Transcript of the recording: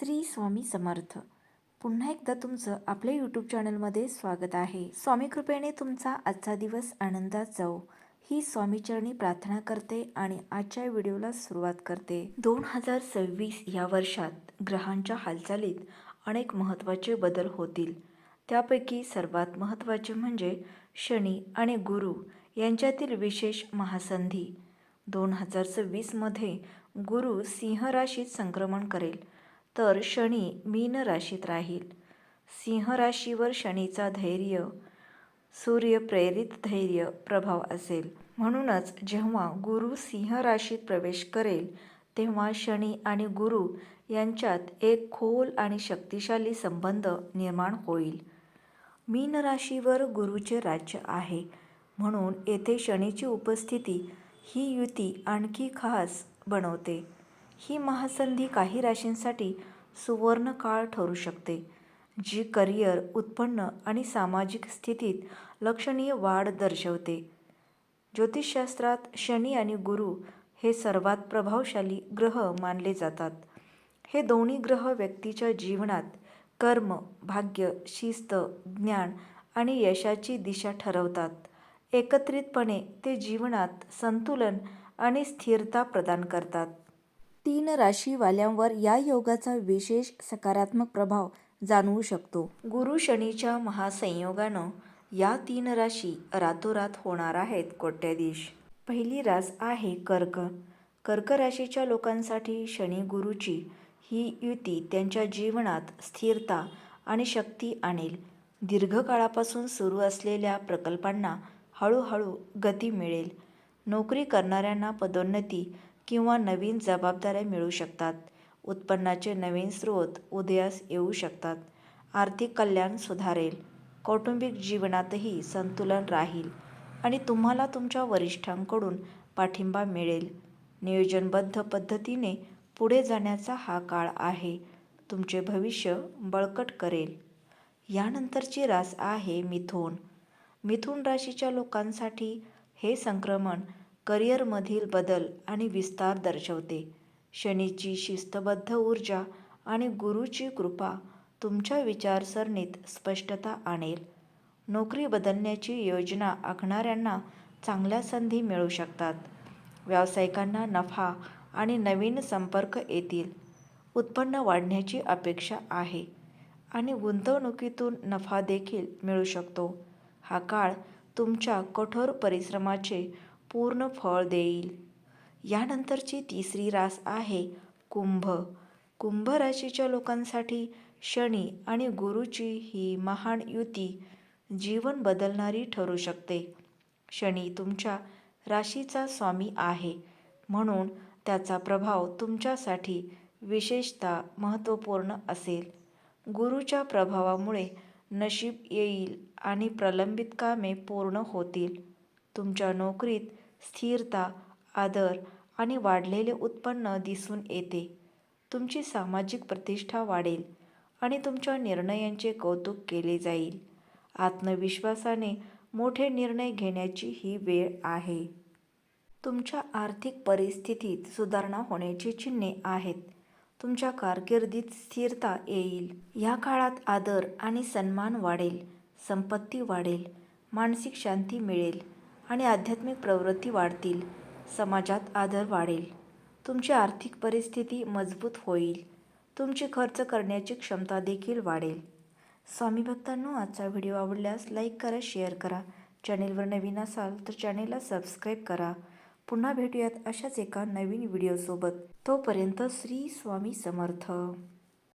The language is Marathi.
श्री स्वामी समर्थ. पुन्हा एकदा तुमचं आपल्या यूट्यूब चॅनलमध्ये स्वागत आहे. स्वामी कृपेने तुमचा आजचा दिवस आनंदात जाऊ ही स्वामीचरणी प्रार्थना करते आणि आजच्या व्हिडिओला सुरुवात करते. दोन हजार सव्वीस या वर्षात ग्रहांच्या हालचालीत अनेक महत्त्वाचे बदल होतील. त्यापैकी सर्वात महत्त्वाचे म्हणजे शनी आणि गुरु यांच्यातील विशेष महासंधी. दोन हजार सव्वीसमध्ये गुरु सिंह राशीत संक्रमण करेल. तर शनी मीन राशीत राहील. सिंह राशीवर शनीचा धैर्य सूर्य प्रेरित धैर्य प्रभाव असेल. म्हणूनच जेव्हा गुरु सिंह राशीत प्रवेश करेल तेव्हा शनी आणि गुरु यांच्यात एक खोल आणि शक्तिशाली संबंध निर्माण होईल. मीन राशीवर गुरुचे राज्य आहे. म्हणून येथे शनीची उपस्थिती ही युती आणखी खास बनवते. ही महासंधी काही राशींसाठी सुवर्ण काळ ठरू शकते जी करिअर उत्पन्न आणि सामाजिक स्थितीत लक्षणीय वाढ दर्शवते. ज्योतिषशास्त्रात शनी आणि गुरु हे सर्वात प्रभावशाली ग्रह मानले जातात. हे दोन्ही ग्रह व्यक्तीच्या जीवनात कर्म भाग्य शिस्त ज्ञान आणि यशाची दिशा ठरवतात. एकत्रितपणे ते जीवनात संतुलन आणि स्थिरता प्रदान करतात. तीन राशीवाल्यांवर या योगाचा विशेष सकारात्मक प्रभाव जाणवू शकतो. गुरु शनीच्या महासंयोगानं या तीन राशी रातोरात होणार आहेत कोट्याधीश. पहिली रास आहे कर्क. कर्क राशीच्या लोकांसाठी शनी गुरुची ही युती त्यांच्या जीवनात स्थिरता आणि शक्ती आणेल. दीर्घकाळापासून सुरू असलेल्या प्रकल्पांना हळूहळू गती मिळेल. नोकरी करणाऱ्यांना पदोन्नती किंवा नवीन जबाबदाऱ्या मिळू शकतात. उत्पन्नाचे नवीन स्रोत उदयास येऊ शकतात. आर्थिक कल्याण सुधारेल. कौटुंबिक जीवनातही संतुलन राहील आणि तुम्हाला तुमच्या वरिष्ठांकडून पाठिंबा मिळेल. नियोजनबद्ध पद्धतीने पुढे जाण्याचा हा काळ आहे. तुमचे भविष्य बळकट करेल. यानंतरची रास आहे मिथुन. मिथुन राशीच्या लोकांसाठी हे संक्रमण करिअरमधील बदल आणि विस्तार दर्शवते. शनीची शिस्तबद्ध ऊर्जा आणि गुरुची कृपा तुमच्या विचारसरणीत स्पष्टता आणेल. नोकरी बदलण्याची योजना आखणाऱ्यांना चांगल्या संधी मिळू शकतात. व्यावसायिकांना नफा आणि नवीन संपर्क येतील. उत्पन्न वाढण्याची अपेक्षा आहे आणि गुंतवणुकीतून नफा देखील मिळू शकतो. हा काळ तुमच्या कठोर परिश्रमाचे पूर्ण फळ देईल. यानंतरची तिसरी रास आहे कुंभ. कुंभ राशीच्या लोकांसाठी शनी आणि गुरुची ही महान युती जीवन बदलणारी ठरू शकते. शनी तुमच्या राशीचा स्वामी आहे. म्हणून त्याचा प्रभाव तुमच्यासाठी विशेषतः महत्त्वपूर्ण असेल. गुरुच्या प्रभावामुळे नशीब येईल आणि प्रलंबित कामे पूर्ण होतील. तुमच्या नोकरीत स्थिरता आदर आणि वाढलेले उत्पन्न दिसून येते. तुमची सामाजिक प्रतिष्ठा वाढेल आणि तुमच्या निर्णयांचे कौतुक केले जाईल. आत्मविश्वासाने मोठे निर्णय घेण्याची ही वेळ आहे. तुमच्या आर्थिक परिस्थितीत सुधारणा होण्याची चिन्हे आहेत. तुमच्या कारकिर्दीत स्थिरता येईल. या काळात आदर आणि सन्मान वाढेल संपत्ती वाढेल मानसिक शांती मिळेल. आणि आध्यात्मिक प्रवृत्ती वाढतील. समाजात आदर वाढेल. तुमची आर्थिक परिस्थिती मजबूत होईल. तुमची खर्च करण्याची क्षमता देखील वाढेल. स्वामी भक्तांनो आजचा व्हिडिओ आवडल्यास लाईक करा शेअर करा. चॅनेलवर नवीन असाल तर चॅनेलला सबस्क्राईब करा. पुन्हा भेटूयात अशाच एका नवीन व्हिडिओसोबत. तोपर्यंत श्री स्वामी समर्थ.